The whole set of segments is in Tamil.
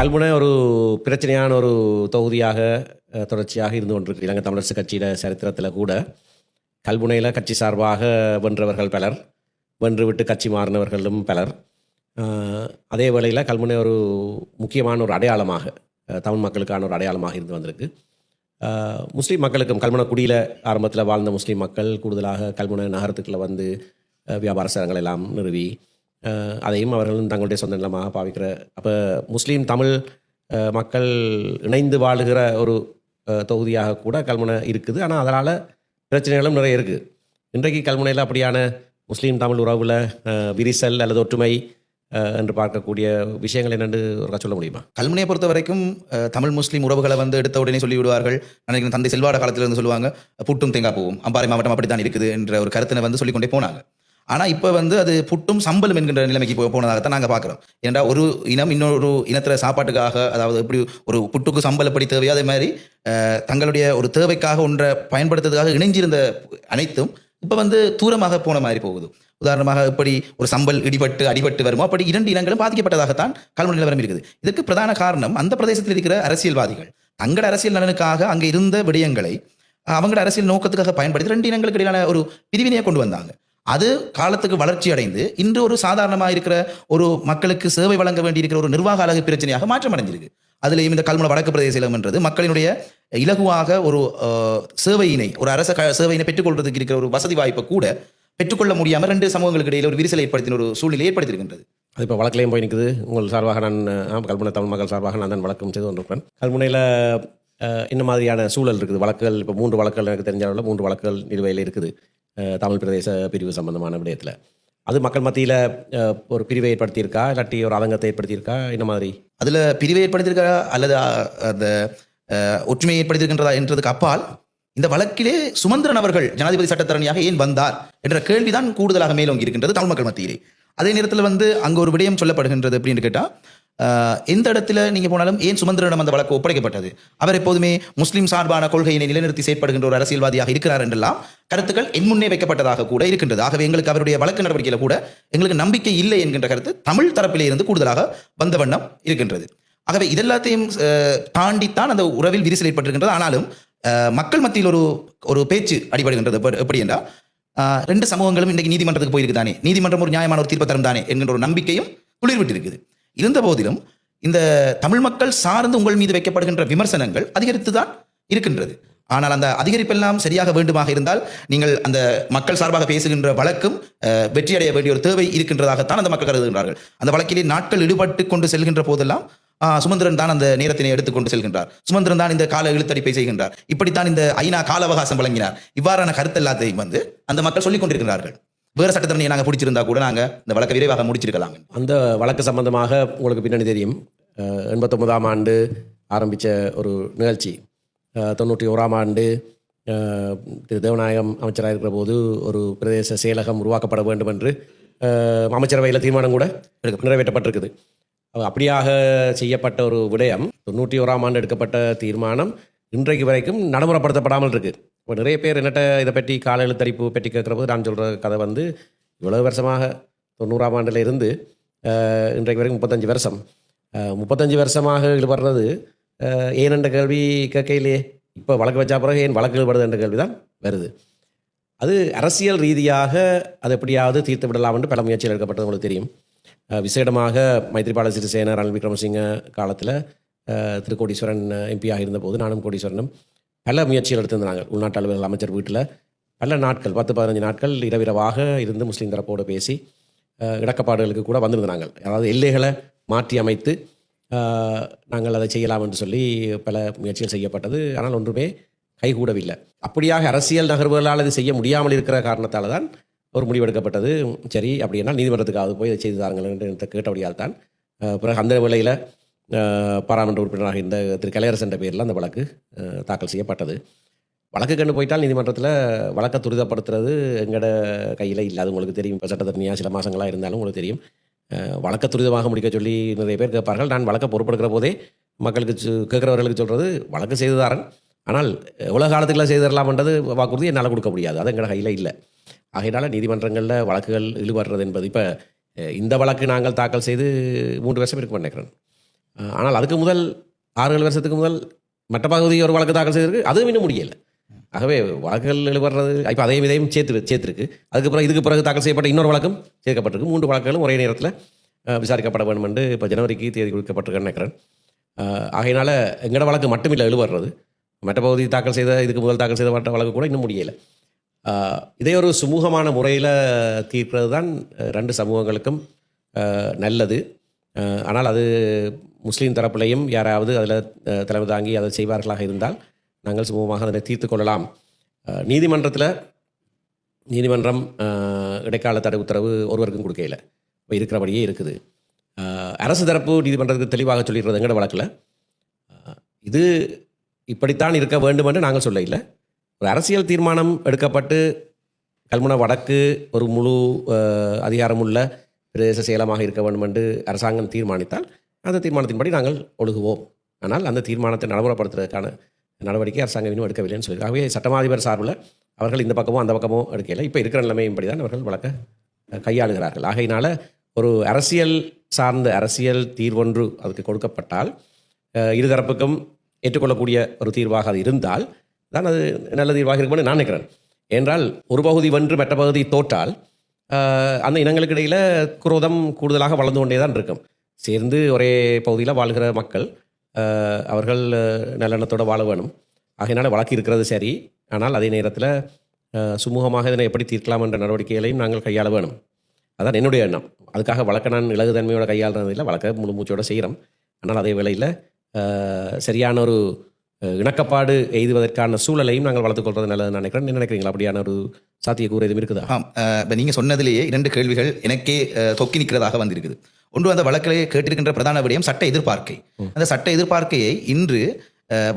கல்முனை ஒரு பிரச்சனையான ஒரு தொகுதியாக தொடர்ச்சியாக இருந்து கொண்டிருக்கு. இலங்கை தமிழரசு கட்சியில சரித்திரத்தில் கூட கல்முனையில் கட்சி சார்பாக வென்றவர்கள் பலர் வென்று விட்டு கட்சி மாறினவர்களும் பலர். அதே வேளையில் கல்முனை ஒரு முக்கியமான ஒரு அடையாளமாக தமிழ் மக்களுக்கான ஒரு அடையாளமாக இருந்து வந்திருக்கு. முஸ்லீம் மக்களுக்கும் கல்முனை குடியில் ஆரம்பத்தில் வாழ்ந்த முஸ்லீம் மக்கள் கூடுதலாக கல்முனை நகரத்துக்குள்ளே வந்து வியாபார சரங்கள் எல்லாம் நிறுவி அதையும் அவர்களும் தங்களுடைய சொந்த நிலமாக பாவிக்கிற அப்போ முஸ்லீம் தமிழ் மக்கள் இணைந்து வாழுகிற ஒரு தொகுதியாக கூட கல்முனை இருக்குது. ஆனால் அதனால் பிரச்சனைகளும் நிறைய இருக்குது இன்றைக்கு கல்முனையில் அப்படியான முஸ்லீம் தமிழ் உறவில் விரிசல் அல்லது ஒற்றுமை என்று பார்க்கக்கூடிய விஷயங்கள் என்னென்று ஒரு சொல்ல முடியுமா? கல்முனையை பொறுத்த வரைக்கும் தமிழ் முஸ்லீம் உறவுகளை வந்து எடுத்த உடனே சொல்லிவிடுவார்கள். நினைக்கிறேன் தந்தை செல்வாட காலத்திலிருந்து சொல்லுவாங்க புட்டும் தேங்காய் பூவும் அம்பாறை மாவட்டம் அப்படித்தான் இருக்குது என்ற ஒரு கருத்தினை வந்து சொல்லிக்கொண்டே போனாங்க. ஆனால் இப்போ வந்து அது புட்டும் சம்பலும் என்கின்ற நிலைமைக்கு போ- போனதாகத்தான் நாங்கள் பார்க்குறோம் ஏன்டா ஒரு இனம் இன்னொரு இனத்தில் சாப்பாட்டுக்காக அதாவது எப்படி ஒரு புட்டுக்கு சம்பல் எப்படி தேவையோ அதே மாதிரி தங்களுடைய ஒரு தேவைக்காக ஒன்றை பயன்படுத்துறதுக்காக இணைஞ்சிருந்த அனைத்தும் இப்போ வந்து தூரமாக போன மாதிரி போகுது. உதாரணமாக இப்படி ஒரு சம்பல் இடிபட்டு அடிபட்டு வருமோ அப்படி இரண்டு இனங்களும் பாதிக்கப்பட்டதாகத்தான் கல்வி நிலவரம் இருக்குது. இதுக்கு பிரதான காரணம் அந்த பிரதேசத்தில் இருக்கிற அரசியல்வாதிகள். தங்களோட அரசியல் நலனுக்காக அங்கே இருந்த விடயங்களை அவங்களோட அரசியல் நோக்கத்துக்காக பயன்படுத்தி ரெண்டு இனங்களுக்கு இடையிலான ஒரு பிரிவினையை கொண்டு வந்தாங்க. அது காலத்துக்கு வளர்ச்சி அடைந்து இன்று ஒரு சாதாரணமாக இருக்கிற ஒரு மக்களுக்கு சேவை வழங்க வேண்டியிருக்கிற ஒரு நிர்வாக அழகு பிரச்சனையாக மாற்றம் அடைஞ்சிருக்கு. அதுலேயும் இந்த கல்முனை வடக்கு பிரதேச இலம்ன்றது மக்களினுடைய இலகுவாக ஒரு சேவையினை ஒரு அரச க- சேவையினை பெற்றுக்கொள்றதுக்கு இருக்கிற ஒரு வசதி வாய்ப்பை கூட பெற்றுக்கொள்ள முடியாமல் ரெண்டு சமூகங்களுக்கு இடையில ஒரு விரிசலை ஏற்படுத்தின ஒரு சூழ்நிலை ஏற்படுத்தியிருக்கின்றது. அது இப்போ வழக்கிலையும் போய் நிற்குது உங்கள் சார்பாக நான் கல்முனை தமிழ் மக்கள் சார்பாக நான் தான் வழக்கம் செய்து கொண்டிருக்கிறேன் கல்முனையில் என்ன மாதிரியான சூழல் இருக்குது? வழக்குகள் இப்போ மூன்று வழக்குகள் எனக்கு தெரிஞ்ச அளவில் மூன்று வழக்குகள் நிலுவையில் இருக்குது. தமிழ் பிரதேச பிரிவு சம்பந்தமான விடயத்தில். அது மக்கள் மத்தியில் ஒரு பிரிவை ஏற்படுத்தியிருக்கா? இல்லாட்டி ஒரு அலங்கத்தை ஏற்படுத்தியிருக்கா? என்ன மாதிரி? அதில் பிரிவை ஏற்படுத்தியிருக்கிறா அல்லது அந்த ஒற்றுமையை ஏற்படுத்தியிருக்கின்றதா என்றதுக்கு அப்பால் இந்த வழக்கிலே சுமந்திரன் அவர்கள் ஜனாதிபதி சட்டத்தரணியாக ஏன் வந்தார் என்ற கேள்விதான் கூடுதலாக மேலோங்கி இருக்கின்றது தமிழ் மக்கள் மத்தியிலே. அதே நேரத்தில் வந்து அங்க ஒரு விடயம் சொல்லப்படுகின்றது அப்படின்னு கேட்டால் எந்த இடத்துல நீங்க போனாலும் ஏன் சுமந்திரனிடம் அந்த வழக்கு ஒப்படைக்கப்பட்டது? அவர் எப்போதுமே முஸ்லீம் சார்பான கொள்கையினை நிலைநிறுத்தி செயற்படுகின்ற ஒரு அரசியல்வாதியாக இருக்கிறார் என்றெல்லாம் கருத்துக்கள் என் முன்னே வைக்கப்பட்டதாக கூட இருக்கின்றது. ஆகவே எங்களுக்கு அவருடைய வழக்கு நடவடிக்கையில கூட எங்களுக்கு நம்பிக்கை இல்லை என்கின்ற கருத்து தமிழ் தரப்பிலே இருந்து கூடுதலாக வந்த வண்ணம் இருக்கின்றது. ஆகவே இதெல்லாத்தையும் தாண்டித்தான் அந்த உறவில் விரிசல் ஏற்பட்டிருக்கின்றது. ஆனாலும் மக்கள் மத்தியில் ஒரு ஒரு பேச்சு அடிபடுகின்றது. எப்படி- என்றால் ரெண்டு சமூகங்களும் இன்றைக்கு நீதிமன்றத்துக்கு போயிருக்கு தானே நீதிமன்றம் ஒரு நியாயமான ஒரு தீர்ப்பு தரும் தானே? என்கின்ற ஒரு நம்பிக்கையும் குளிர்விட்டு இருக்குது இருந்த போதிலும் இந்த தமிழ் மக்கள் சார்ந்து உங்கள் மீது வைக்கப்படுகின்ற விமர்சனங்கள் அதிகரித்து தான் இருக்கின்றது. ஆனால் அந்த அதிகரிப்பெல்லாம் சரியாக வேண்டுமாக இருந்தால் நீங்கள் அந்த மக்கள் சார்பாக பேசுகின்ற வழக்கும் வெற்றியடைய வேண்டிய ஒரு தேவை இருக்கின்றதாகத்தான் அந்த மக்கள் கருதுகின்றார்கள். அந்த வழக்கிலே நாட்கள் ஈடுபட்டு கொண்டு செல்கின்ற போதெல்லாம் சுமந்திரன் தான் அந்த நேரத்தினை எடுத்துக்கொண்டு செல்கின்றார். சுமந்திரன் தான் இந்த கால இழுத்தடிப்பை செய்கின்றார். இப்படித்தான் இந்த ஐநா கால அவகாசம் வழங்கினார். இவ்வாறான கருத்து எல்லாத்தையும் வந்து அந்த மக்கள் சொல்லிக் கொண்டிருக்கிறார்கள் வேறு சட்டத்தரணியை நாங்கள் பிடிச்சிருந்தா கூட நாங்க இந்த வழக்கை விரைவாக முடிச்சிருக்கலாம். அந்த வழக்கு சம்பந்தமாக உங்களுக்கு பின்னணி தெரியும். எண்பத்தொன்பதாம் ஆண்டு ஆரம்பித்த ஒரு நிகழ்ச்சி. தொண்ணூற்றி ஓராம் ஆண்டு திரு தேவநாயகம் அமைச்சராக இருக்கிற போது ஒரு பிரதேச செயலகம் உருவாக்கப்பட வேண்டும் என்று அமைச்சரவையில் தீர்மானம் கூட நிறைவேற்றப்பட்டிருக்குது. அப்படியாக செய்யப்பட்ட ஒரு விடயம் தொண்ணூற்றி ஓராம் ஆண்டு எடுக்கப்பட்ட தீர்மானம் இன்றைக்கு வரைக்கும் நடைமுறைப்படுத்தப்படாமல் இருக்குது இப்போ நிறைய பேர் என்னட்ட இதை பற்றி கால எழுத்தரிப்பு பற்றி கேட்குற போது நான் சொல்கிற கதை வந்து இவ்வளவு வருஷமாக தொண்ணூறாம் ஆண்டில் இருந்து இன்றைக்கு வரைக்கும் முப்பத்தஞ்சு வருஷம். முப்பத்தஞ்சு வருஷமாக ஈடுபடுறது ஏன் என்ற கேள்வி கேட்கையிலே இப்போ வழக்கு வச்சா பிறகு ஏன் வழக்கு ஈடுபடுது என்ற கேள்வி தான் வருது. அது அரசியல் ரீதியாக அது எப்படியாவது தீர்த்து விடலாம் என்று பல முயற்சிகள் எடுக்கப்பட்டது உங்களுக்கு தெரியும். விசேடமாக மைத்ரிபால சிறிசேன ரணில் விக்ரமசிங்க காலத்தில் திரு கோடீஸ்வரன் எம்பியாக இருந்தபோது நானும் கோடீஸ்வரனும் பல முயற்சிகள் எடுத்திருந்தாங்க உள்நாட்டு அலுவலக அமைச்சர் வீட்டில் பல நாட்கள் பத்து பதினஞ்சு நாட்கள் இரவிரவாக இருந்து முஸ்லீம் தரப்போடு பேசி இடக்கப்பாடுகளுக்கு கூட வந்திருந்தாங்க. அதாவது எல்லைகளை மாற்றி அமைத்து நாங்கள் அதை செய்யலாம் என்று சொல்லி பல முயற்சிகள் செய்யப்பட்டது. ஆனால் ஒன்றுமே கைகூடவில்லை. அப்படியாக அரசியல் நகர்வுகளால் இது செய்ய முடியாமல் இருக்கிற காரணத்தால் தான் ஒரு முடிவெடுக்கப்பட்டது சரி அப்படின்னா நீதிமன்றத்துக்காவது போய் இதை செய்து தாருங்கள் என்று கேட்டபடியால் தான் பிறகு அந்த வேளையில் பாராளுமன்ற உறுப்பினராக இருந்த திரு கலையரசன் என்ற பேரில் அந்த வழக்கு தாக்கல் செய்யப்பட்டது. வழக்கு கண்டு போயிட்டால் நீதிமன்றத்தில் வழக்கை துரிதப்படுத்துறது எங்களோட கையில் இல்லை. அது உங்களுக்கு தெரியும். இப்போ சட்டத்தரணியாக சில மாதங்களாக இருந்தாலும் உங்களுக்கு தெரியும். அஹ், வழக்கை துரிதமாக முடிக்க சொல்லி நிறைய பேர் கேட்பார்கள். நான் வழக்கை பொறுப்படுக்கிற போதே மக்களுக்கு சு- கேட்குறவர்களுக்கு சொல்கிறது வழக்கு செய்துதாரன். ஆனால் எவ்வளோ காலத்துக்குலாம் செய்து தரலாம்ன்றது வாக்குறுதி என்னால் கொடுக்க முடியாது. அது எங்களோட கையில் இல்லை. ஆகையினால நீதிமன்றங்களில் வழக்குகள் இழுபடுறது என்பது இப்போ இந்த வழக்கு நாங்கள் தாக்கல் செய்து மூன்று வருஷம் இருக்கும் நினைக்கிறேன். ஆனால் அதுக்கு முதல் ஆறு ஏழு வருஷத்துக்கு முதல் மற்ற பகுதி ஒரு வழக்கு தாக்கல் செய்திருக்கு. அதுவும் இன்னும் முடியலை. ஆகவே வழக்குகள் எழுபடுறது இப்போ அதையும் இதையும் சேர்த்து சேர்த்துருக்கு. அதுக்கு பிறகு இதுக்கு பிறகு தாக்கல் செய்யப்பட்ட இன்னொரு வழக்கும் சேர்க்கப்பட்டிருக்கு. மூன்று வழக்குகளும் ஒரே நேரத்தில் விசாரிக்கப்பட வேண்டும் என்று இப்போ ஜனவரிக்கு தேதி கொடுக்கப்பட்டிருக்கேன் நினைக்கிறேன். ஆகையினால் எங்களோட வழக்கு மட்டும் இல்லை எழுபடுறது. மற்ற பகுதி தாக்கல் செய்த இதுக்கு முதல் தாக்கல் செய்த வழக்கு கூட இன்னும் முடியலை. இதே ஒரு சுமூகமான முறையில் தீர்க்கிறது தான் ரெண்டு சமூகங்களுக்கும் நல்லது. ஆனால் அது முஸ்லீம் தரப்புலையும் யாராவது அதில் தலைமை தாங்கி அதை செய்வார்களாக இருந்தால் நாங்கள் சுமூகமாக அதனை தீர்த்து கொள்ளலாம். நீதிமன்றத்தில் நீதிமன்றம் இடைக்கால தடை உத்தரவு ஒருவருக்கும் கொடுக்கையில் இப்போ இருக்கிறபடியே இருக்குது. அரசு தரப்பு நீதிமன்றத்துக்கு தெளிவாக சொல்லிடுறது எங்கட வழக்கில்? இது இப்படித்தான் இருக்க வேண்டும் என்று நாங்கள் சொல்ல இல்லை ஒரு அரசியல் தீர்மானம் எடுக்கப்பட்டு கல்முனை வடக்கு ஒரு முழு அதிகாரமுள்ள பிரதேச செயலமாக இருக்க வேண்டும் என்று அரசாங்கம் தீர்மானித்தால் அந்த தீர்மானத்தின்படி நாங்கள் ஒழுகுவோம். ஆனால் அந்த தீர்மானத்தை நடைமுறைப்படுத்துவதற்கான நடவடிக்கை அரசாங்கம் இன்னும் எடுக்கவில்லைன்னு சொல்லி ஆகவே சட்டமாதிபர் சார்பில் அவர்கள் இந்த பக்கமோ அந்த பக்கமோ எடுக்கலை இப்போ இருக்கிற நிலைமையின்படி தான் அவர்கள் வழக்க கையாளுகிறார்கள். ஆகையினால் ஒரு அரசியல் சார்ந்த அரசியல் தீர்வொன்று அதுக்கு கொடுக்கப்பட்டால் இருதரப்புக்கும் ஏற்றுக்கொள்ளக்கூடிய ஒரு தீர்வாக அது இருந்தால் தான் அது நல்ல தீர்வாக இருக்கும்னு நான் நினைக்கிறேன். என்றால் ஒரு பகுதி வென்று மற்ற பகுதி தோற்றால் அந்த இனங்களுக்கு இடையில் குரோதம் கூடுதலாக வளர்ந்து கொண்டே தான் இருக்கும். சேர்ந்து ஒரே பகுதியில் வாழ்கிற மக்கள் அவர்கள் நல்லெண்ணத்தோடு வாழ வேணும். ஆகையினால் வழக்கு இருக்கிறது சரி. ஆனால் அதே நேரத்தில் சுமூகமாக இதனை எப்படி தீர்க்கலாம் என்ற நடவடிக்கைகளையும் நாங்கள் கையாள வேணும். அதான் என்னுடைய எண்ணம். அதுக்காக வழக்க நான் இலகுதன்மையோட கையாளுறதில்லை வழக்க முழு மூச்சோட செய்கிறோம் ஆனால் அதே வேளையில் சரியான ஒரு இணக்கப்பாடு எய்துவதற்கான சூழலையும் நாங்கள் வளர்த்துக்கொள்வது நல்லது நினைக்கிறேன். என்ன நினைக்கிறீங்களா? அப்படியான ஒரு சாத்தியக்கூறு எதுவும் இருக்குதா? ஆம். இப்ப நீங்க சொன்னதிலேயே இரண்டு கேள்விகள் எனக்கே தொக்கி நிற்கிறதாக வந்திருக்குது. ஒன்று அந்த வழக்கிலே கேட்டிருக்கின்ற பிரதான விடயம் சட்ட எதிர்பார்க்கை. அந்த சட்ட எதிர்பார்க்கையை இன்று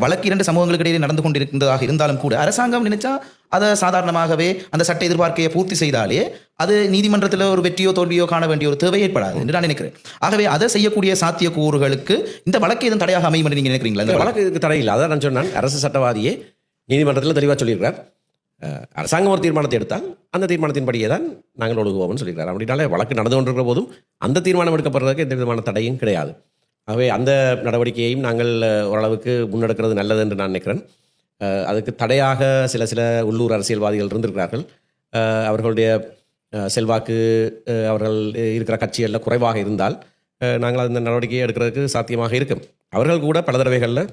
வழக்கு இரண்டு சமூகங்களுக்கு இடையே நடந்து கொண்டிருக்கின்றதாக இருந்தாலும் கூட அரசாங்கம் நினைச்சா அதை சாதாரணமாகவே அந்த சட்ட எதிர்பார்க்கையை பூர்த்தி செய்தாலே அது நீதிமன்றத்தில் ஒரு வெற்றியோ தோல்வியோ காண வேண்டிய ஒரு தேவை ஏற்படாது என்று நான் நினைக்கிறேன். ஆகவே அதை செய்யக்கூடிய சாத்தியக்கூறுகளுக்கு இந்த வழக்கு எதுவும் தடையாக அமையும் என்று நீங்க நினைக்கிறீங்களா? இந்த வழக்கு? வழக்கு இதுக்கு தடை இல்லை. அதான் நான் சொன்னேன். அரசு சட்டவாதியே நீதிமன்றத்தில் தெளிவாக சொல்லியிருக்கிறார். அரசாங்கம் ஒரு தீர்மானத்தை எடுத்தால் அந்த தீர்மானத்தின்படியே தான் நாங்கள் ஒழுகுவோம்னு சொல்லியிருக்கார் அப்படின்னாலே வழக்கு நடந்து கொண்டிருக்கிற போதும் அந்த தீர்மானம் எடுக்கப்படுறதுக்கு எந்த விதமான தடையும் கிடையாது. ஆகவே அந்த நடவடிக்கையையும் நாங்கள் ஓரளவுக்கு முன்னெடுக்கிறது நல்லது என்று நான் நினைக்கிறேன். அதுக்கு தடையாக சில சில உள்ளூர் அரசியல்வாதிகள் இருந்திருக்கிறார்கள். அவர்களுடைய செல்வாக்கு அவர்கள் இருக்கிற கட்சிகளில் குறைவாக இருந்தால் நாங்கள் அந்த நடவடிக்கையை எடுக்கிறதுக்கு சாத்தியமாக இருக்கும். அவர்கள் கூட பல தடவைகளில்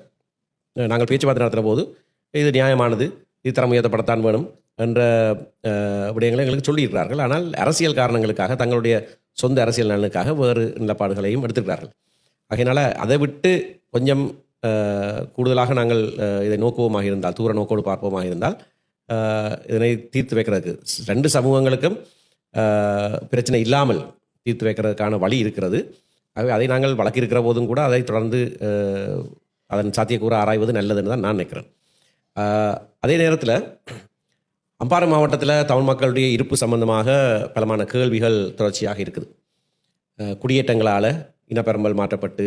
நாங்கள் பேச்சுவார்த்தை நடத்துகிற போது இது நியாயமானது இது தரம் உயர்த்தப்படத்தான் வேணும் என்ற விடயங்களை எங்களுக்கு சொல்லியிருக்கிறார்கள். ஆனால் அரசியல் காரணங்களுக்காக தங்களுடைய சொந்த அரசியல் நலனுக்காக வேறு நிலப்பாடுகளையும் எடுத்திருக்கிறார்கள். ஆகையினால அதை விட்டு கொஞ்சம் கூடுதலாக நாங்கள் இதை நோக்குவோமாக இருந்தால் தூர நோக்கோடு பார்ப்போமாக இருந்தால் இதனை தீர்த்து வைக்கிறதுக்கு. ரெண்டு சமூகங்களுக்கும் பிரச்சனை இல்லாமல் தீர்த்து வைக்கிறதுக்கான வழி இருக்கிறது. ஆகவே அதை நாங்கள் வழக்கிருக்கிற போதும் கூட அதை தொடர்ந்து அதன் சாத்தியக்கூற ஆராய்வது நல்லதுன்னு தான் நான் நினைக்கிறேன். அதே நேரத்தில் அம்பாறை மாவட்டத்தில் தமிழ் மக்களுடைய இருப்பு சம்பந்தமாக பலமான கேள்விகள் தொடர்ச்சியாக இருக்குது. குடியேற்றங்களால் இனப்பெரும்பல் மாற்றப்பட்டு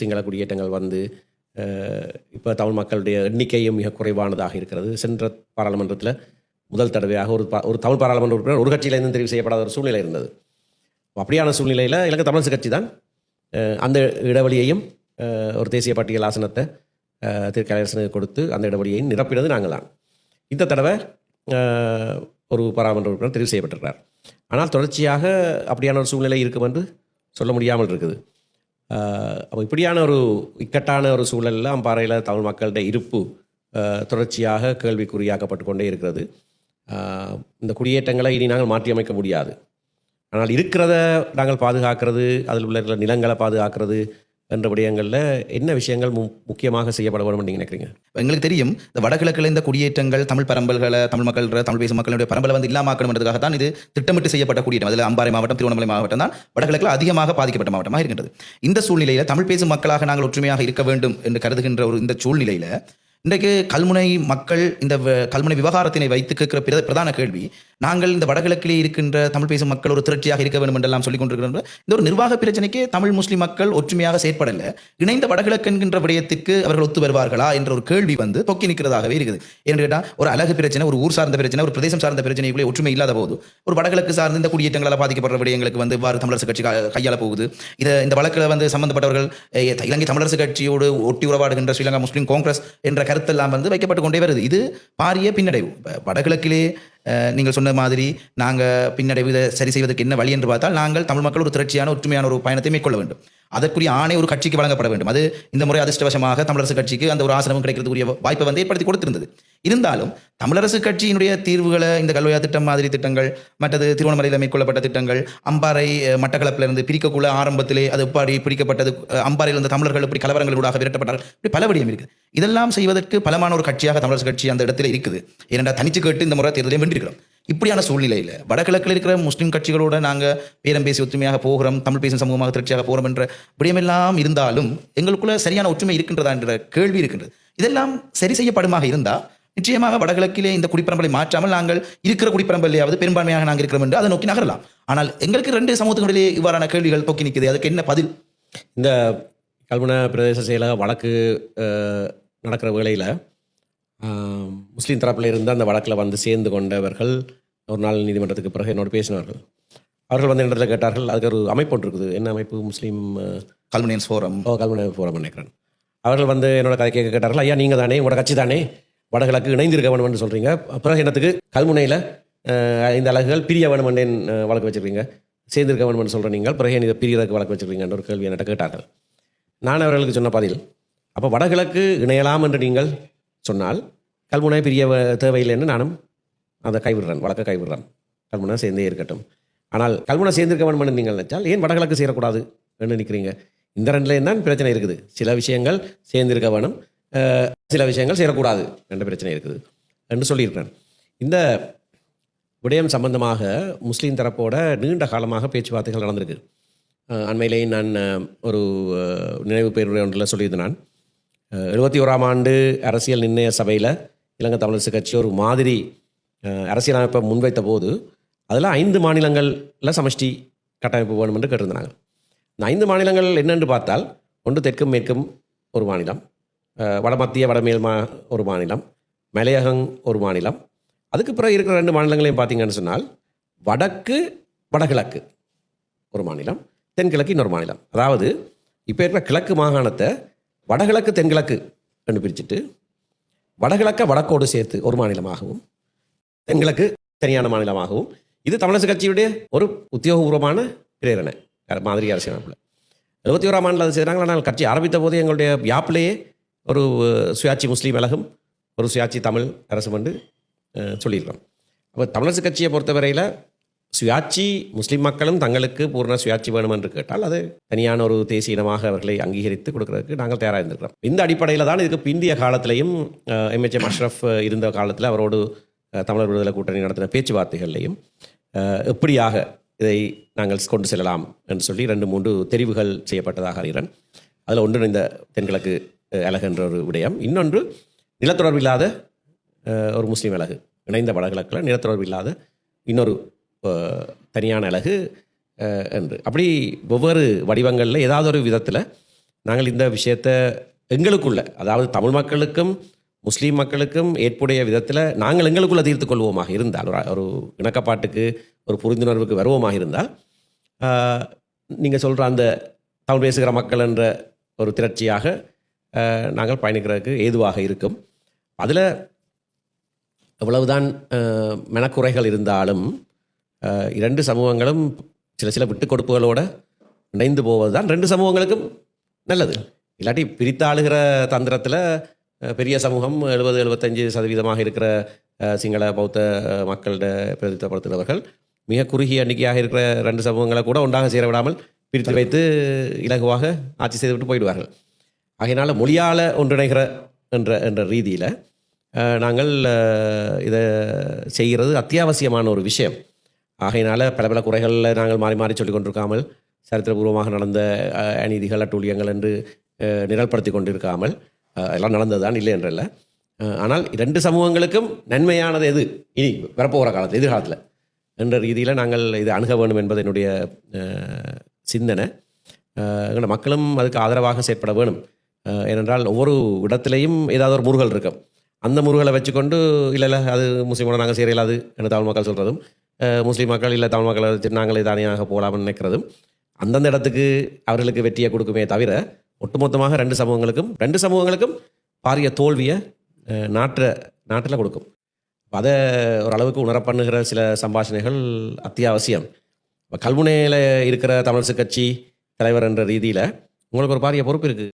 சிங்கள குடியேற்றங்கள் வந்து இப்போ தமிழ் மக்களுடைய எண்ணிக்கையும் மிக குறைவானதாக இருக்கிறது. சென்ற பாராளுமன்றத்தில் முதல் தடவையாக ஒரு ஒரு தமிழ் பாராளுமன்ற உறுப்பினர் ஒரு கட்சியிலேருந்து தெரிவு செய்யப்படாத ஒரு சூழ்நிலை இருந்தது. அப்படியான சூழ்நிலையில் இலங்கை தமிழரசு கட்சி தான் அந்த இடைவெளியையும் ஒரு தேசிய பட்டியல் ஆசனத்தை திரு கலையரசனுக்கு கொடுத்து அந்த இடைவெளியையும் நிரப்பினது நாங்கள் தான் இந்த தடவை ஒரு பாராளுமன்ற உறுப்பினர் தெரிவு செய்யப்பட்டிருக்கிறார். ஆனால் தொடர்ச்சியாக அப்படியான ஒரு சூழ்நிலை இருக்கும் என்று சொல்ல முடியாமல் இருக்குது. அப்போ இப்படியான ஒரு இக்கட்டான ஒரு சூழலில் அம்பாறையில் தமிழ் மக்களுடைய இருப்பு தொடர்ச்சியாக கேள்விக்குறியாக்கப்பட்டு கொண்டே இருக்கிறது. இந்த குடியேற்றங்களை இனி நாங்கள் மாற்றியமைக்க முடியாது. ஆனால் இருக்கிறத நாங்கள் பாதுகாக்கிறது அதில் உள்ள நிலங்களை பாதுகாக்கிறது என்ற விடயங்களில் என்ன விஷயங்கள் மு முக்கியமாக செய்யப்பட வேண்டும் நீங்கள் நினைக்கிறீங்க? எங்களுக்கு தெரியும் இந்த வடகிழக்கில் இந்த குடியேற்றங்கள் தமிழ் பரம்பல்களை தமிழ் மக்கள் தமிழ் பேசும் மக்களுடைய பரம்பலை வந்து இல்லாமக்கணுன்றதுக்காக தான் இது திட்டமிட்டு செய்யப்பட்ட குடியேற்றம். அதில் அம்பாறை மாவட்டம் திருவண்ணாமலை மாவட்டம் தான் வடகிழக்கில் அதிகமாக பாதிக்கப்பட்ட மாவட்டமாக இருக்கின்றது. இந்த சூழ்நிலையில் தமிழ் பேசும் மக்களாக நாங்கள் ஒற்றுமையாக இருக்க வேண்டும் என்று கருதுகின்ற ஒரு இந்த சூழ்நிலையில் இன்றைக்கு கல்முனை மக்கள் இந்த வ- கல்முனை விவகாரத்தினை வைத்து கேட்கிற பிரதான கேள்வி நாங்கள் இந்த வடகிழக்கிலே இருக்கின்ற தமிழ் பேசும் மக்கள் ஒரு திரட்சியாக இருக்க வேண்டும் என்றெல்லாம் சொல்லிக் கொண்டிருக்கிறோம் இந்த ஒரு நிர்வாக பிரச்சனைக்கு தமிழ் முஸ்லிம் மக்கள் ஒற்றுமையாக செயற்படல. இணைந்த வடகிழக்கு என்கின்ற விடயத்துக்கு அவர்கள் ஒத்து வருவார்களா என்ற ஒரு கேள்வி வந்து தொக்கி நிற்கிறதாகவே இருக்குது. என்று கேட்டால் ஒரு அழகு பிரச்சனை ஒரு ஊர் சார்ந்த பிரச்சனை ஒரு பிரதேசம் சார்ந்த பிரச்சனைக்குள்ளே ஒற்றுமை இல்லாத போது ஒரு வடகிழக்கு சார்ந்த இந்த குடியேற்றங்களால் பாதிக்கப்படுற விடயங்களுக்கு வந்து இவ்வாறு தமிழரசு கட்சி கையாள போகுது. இதை இந்த வழக்கில் வந்து சம்பந்தப்பட்டவர்கள் இலங்கை தமிழரசு கட்சியோடு ஒட்டி உறவாடுகின்ற ஸ்ரீலங்கா முஸ்லீம் காங்கிரஸ் என்ற கருத்தெல்லாம் வந்து வைக்கப்பட்டு கொண்டே வருது. இது பாரிய பின்னடைவு. வடகிழக்கிலே நீங்கள் சொன்ன மாதிரி நாங்கள் பின்னடைவு சரி செய்வதற்கு என்ன வழி என்று பார்த்தால் நாங்கள் தமிழ் மக்கள் ஒரு திரட்சியான ஒற்றுமையான ஒரு பயணத்தை மேற்கொள்ள வேண்டும். அதற்குரிய ஆணை ஒரு கட்சிக்கு வழங்கப்பட வேண்டும். அது இந்த முறை அதிர்ஷ்டவசமாக தமிழரசு கட்சிக்கு அந்த ஒரு ஆசனமும் கிடைக்கிறதுக்குரிய வாய்ப்பை வந்து ஏற்படுத்தி கொடுத்திருந்தது. இருந்தாலும் தமிழரசு கட்சியினுடைய தீர்வுகளை இந்த கல்வியா திட்டம் மாதிரி திட்டங்கள் மற்றது திருவண்ணாமலையில் மேற்கொள்ளப்பட்ட திட்டங்கள் அம்பாறை மட்டக்களப்பிலிருந்து மட்டக்களப்பில் இருந்து பிரிக்கக்குள்ள ஆரம்பத்திலே அது எப்படி பிரிக்கப்பட்டது அம்பாறையில் இருந்த தமிழர்கள் இப்படி கலவரங்களூடாக விரட்டப்பட்டார்கள் இப்படி பல விடயம் இருக்குது. இதெல்லாம் செய்வதற்கு பலமான ஒரு கட்சியாக தமிழரசு கட்சி அந்த இடத்துல இருக்குது. ஏனென்றால் தனிச்சு கேட்டு இந்த முறை தேர்தலையும் வென்றிருக்கிறோம். இப்படியான சூழ்நிலையில் வடகிழக்கில் இருக்கிற முஸ்லீம் கட்சிகளோட நாங்கள் பேரம் பேசி ஒற்றுமையாக போகிறோம் தமிழ் பேசும் சமூகமாக திருச்சியாக போகிறோம் என்ற விடயமெல்லாம் இருந்தாலும் எங்களுக்குள்ள சரியான ஒற்றுமை இருக்கின்றதா என்ற கேள்வி இருக்கின்றது. இதெல்லாம் சரி செய்யப்படுமாக இருந்தால் நிச்சயமாக வடகிழக்கிலே இந்த குடிப்பரம்பலை மாற்றாமல் நாங்கள் இருக்கிற குடிப்பரம்பலையாவது பெரும்பான்மையாக நாங்கள் இருக்கிறோம் என்று அதை நோக்கி நகரலாம். ஆனால் எங்களுக்கு ரெண்டு சமூகங்களிலே இவ்வாறான கேள்விகள் தொக்கி நிற்குது. அதுக்கு என்ன பதில்? இந்த கல்முனை பிரதேச செயலக வழக்கு நடக்கிற வேளையில் முஸ்லீம் தரப்பில் இருந்து அந்த வழக்கில் வந்து சேர்ந்து கொண்டவர்கள் ஒரு நாள் நீதிமன்றத்துக்கு பிறகு என்னோடு பேசினார்கள். அவர்கள் வந்து இடத்துல கேட்டார்கள் அதுக்கு ஒரு அமைப்பு ஒன்று இருக்குது. என்ன அமைப்பு? முஸ்லீம் அஹ், கல்முனியன்ஸ் ஃபோரம் ஓ கல்முனை போகிறோம் நினைக்கிறேன். அவர்கள் வந்து என்னோட கதை கேட்க கேட்டார்கள் ஐயா நீங்கள் தானே உங்களோட கட்சி தானே வடகிழக்கு இணைந்திருக்க வேணும்னு சொல்கிறீங்க பிறகு என்னத்துக்கு? கல்முனையில் இந்த அலகுகள் பிரிய வேணுமென்னு அஹ், வழக்கு வச்சிருக்கீங்க. சேர்ந்திருக்க வேணும்னு சொல்கிற நீங்கள் பிறகு இதை பிரியறதுக்கு வழக்கு வச்சிருக்கீங்கன்ற ஒரு கேள்வி என்கிட்ட கேட்டார்கள். நான் அவர்களுக்கு சொன்ன பதில் அப்போ வடகிழக்கு இணையலாம் என்று நீங்கள் சொன்னால் கல்முனை பிரிய தேவையில்லைன்னு நானும் அதை கைவிடுறேன் வழக்கை கைவிடுறேன். கல்முனை சேர்ந்தே இருக்கட்டும். ஆனால் கல்முனை சேர்ந்திருக்க வேண்டும் நீங்கள் நினைச்சால் ஏன் வடகிழக்கு சேரக்கூடாது என்று நினைக்கிறீங்க? இந்த ரெண்டுலேயும் தான் பிரச்சனை இருக்குது. சில விஷயங்கள் சேர்ந்திருக்க வேணும் சில விஷயங்கள் சேரக்கூடாது என்ற பிரச்சனை இருக்குது என்று சொல்லியிருக்கிறேன். இந்த விடயம் சம்பந்தமாக முஸ்லீம் தரப்போட நீண்ட காலமாக பேச்சுவார்த்தைகள் நடந்திருக்கு. அண்மையிலேயே நான் ஒரு நினைவு பேருடைய ஒன்றில் சொல்லியிருந்தேன் நான். எழுபத்தி ஓராம் ஆண்டு அரசியல் நிர்ணய சபையில் இலங்கை தமிழரசு கட்சி ஒரு மாதிரி அரசியல் அரசியலமைப்பை முன்வைத்த போது அதில் ஐந்து மாநிலங்களில் சமஷ்டி கட்டமைப்பு வேணும் என்று கேட்டிருந்தாங்க. இந்த ஐந்து மாநிலங்கள் என்னென்று பார்த்தால் ஒன்று தெற்கும் மேற்கும் ஒரு மாநிலம் வடமத்திய வடமேல் மா ஒரு மாநிலம் மலையகம் ஒரு மாநிலம். அதுக்கு பிறகு இருக்கிற ரெண்டு மாநிலங்களையும் பார்த்தீங்கன்னு சொன்னால் வடக்கு வடகிழக்கு ஒரு மாநிலம் தென்கிழக்கு இன்னொரு மாநிலம். அதாவது இப்போ இருக்கிற கிழக்கு மாகாணத்தை வடகிழக்கு தென்கிழக்கு என்று பிரிச்சுட்டு வடகிழக்க வடக்கோடு சேர்த்து ஒரு மாநிலமாகவும் தென்கிழக்கு தனியான மாநிலமாகவும். இது தமிழரசு கட்சியுடைய ஒரு உத்தியோகபூர்வமான பிரேரணை. மாதிரி மாதிரி அரசியலமைப்பில் எழுபத்தி ஓராம் ஆண்டில் அது செய்கிறாங்க ஆனால் கட்சி ஆரம்பித்த போது எங்களுடைய யாப்பிலேயே ஒரு சுயாட்சி முஸ்லீம் அழகும் ஒரு சுயாட்சி தமிழ் அரசு வந்து சொல்லியிருக்கோம் அப்போ தமிழரசு கட்சியை பொறுத்தவரையில் சுயாட்சி முஸ்லீம் மக்களும் தங்களுக்கு பூர்ண சுயாட்சி வேணும் என்று கேட்டால் அது தனியான ஒரு தேசிய இனமாக அவர்களை அங்கீகரித்து கொடுக்கறதுக்கு நாங்கள் தயாராக இருந்திருக்கிறோம். இந்த அடிப்படையில் தான் இதுக்கு பிந்திய காலத்திலையும் எம்ஹெச்எம் அஷ்ரஃப் இருந்த காலத்தில் அவரோடு தமிழர் விடுதலை கூட்டணி நடத்தின பேச்சுவார்த்தைகள்லையும் எப்படியாக இதை நாங்கள் கொண்டு செல்லலாம் என்று சொல்லி ரெண்டு மூன்று தெரிவுகள் செய்யப்பட்டதாக அறிகிறேன். அதில் ஒன்று இந்த தென்கிழக்கு அஹ், அலகு என்ற ஒரு விடயம். இன்னொன்று நிலத்தொடர்பு இல்லாத ஒரு முஸ்லீம் அலகு இணைந்த வடகிழக்கில் நிலத்தொடர்பு இல்லாத இன்னொரு தனியான அழகு என்று. அப்படி ஒவ்வொரு வடிவங்களில் ஏதாவது ஒரு விதத்தில் நாங்கள் இந்த விஷயத்தை எங்களுக்குள்ள அதாவது தமிழ் மக்களுக்கும் முஸ்லீம் மக்களுக்கும் ஏற்புடைய விதத்தில் நாங்கள் எங்களுக்குள்ள தீர்த்து கொள்வோமாக இருந்தால் ஒரு ஒரு இணக்கப்பாட்டுக்கு ஒரு புரிந்துணர்வுக்கு வருவோமாக இருந்தால் நீங்கள் சொல்கிற அந்த தமிழ் பேசுகிற மக்கள் என்ற ஒரு திரட்சியாக நாங்கள் பயணிக்கிறதுக்கு ஏதுவாக இருக்கும். அதில் எவ்வளவுதான் மெனக்குறைகள் இருந்தாலும் இரண்டு சமூகங்களும் சில சில விட்டு கொடுப்புகளோடு இணைந்து போவது தான் ரெண்டு சமூகங்களுக்கும் நல்லது. இல்லாட்டி பிரித்தாளுகிற தந்திரத்தில் பெரிய சமூகம் எழுபது எழுபத்தஞ்சு சதவீதமாக இருக்கிற சிங்கள பௌத்த அஹ், மக்களோட மிக குறுகிய எண்ணிக்கையாக இருக்கிற ரெண்டு சமூகங்களை கூட ஒன்றாக சேர விடாமல் பிரித்து வைத்து இலகுவாக ஆட்சி செய்துவிட்டு போயிடுவார்கள். ஆகையினால் மொழியால் ஒன்றிணைகிற என்ற என்ற ரீதியில் நாங்கள் இதை செய்கிறது அத்தியாவசியமான ஒரு விஷயம். ஆகையினால பல பல குறைகளில் நாங்கள் மாறி மாறி சொல்லிக் கொண்டிருக்காமல் சரித்திரபூர்வமாக நடந்த அநீதிகள் அட்டூழியங்கள் என்று நிரல்படுத்தி கொண்டிருக்காமல் எல்லாம் நடந்ததுதான் இல்லை என்றல்ல. ஆனால் இரண்டு சமூகங்களுக்கும் நன்மையானது எது? இனி வரப்போகிற காலத்தில் எதிர்காலத்தில் என்ற ரீதியில் நாங்கள் இதை அணுக வேண்டும் என்பது என்னுடைய சிந்தனை. எங்களோட மக்களும் அதுக்கு ஆதரவாக செயற்பட வேணும் ஏனென்றால் ஒவ்வொரு இடத்துலையும் ஏதாவது ஒரு முருகல் இருக்கும். அந்த முருகலை வச்சுக்கொண்டு இல்லை இல்லை அது முஸ்லீமோட நாங்கள் செய்யலாது என்று தமிழ் மக்கள் சொல்கிறதும் முஸ்லீம் மக்கள் இல்லை தமிழ் மக்கள் வச்சு நாங்களே தானியாக போகலாம்னு நினைக்கிறதும் அந்தந்த இடத்துக்கு அவர்களுக்கு வெற்றியை கொடுக்குமே தவிர ஒட்டுமொத்தமாக ரெண்டு சமூகங்களுக்கும் ரெண்டு சமூகங்களுக்கும் பாரிய தோல்வியை நாற்ற நாட்டு நாட்டில் கொடுக்கும். அதை ஓரளவுக்கு உணர பண்ணுகிற சில சம்பாஷணைகள் அத்தியாவசியம். இப்போ கல்முனையில் இருக்கிற தமிழரசு கட்சி தலைவர் என்ற ரீதியில் உங்களுக்கு ஒரு பாரிய பொறுப்பு இருக்குது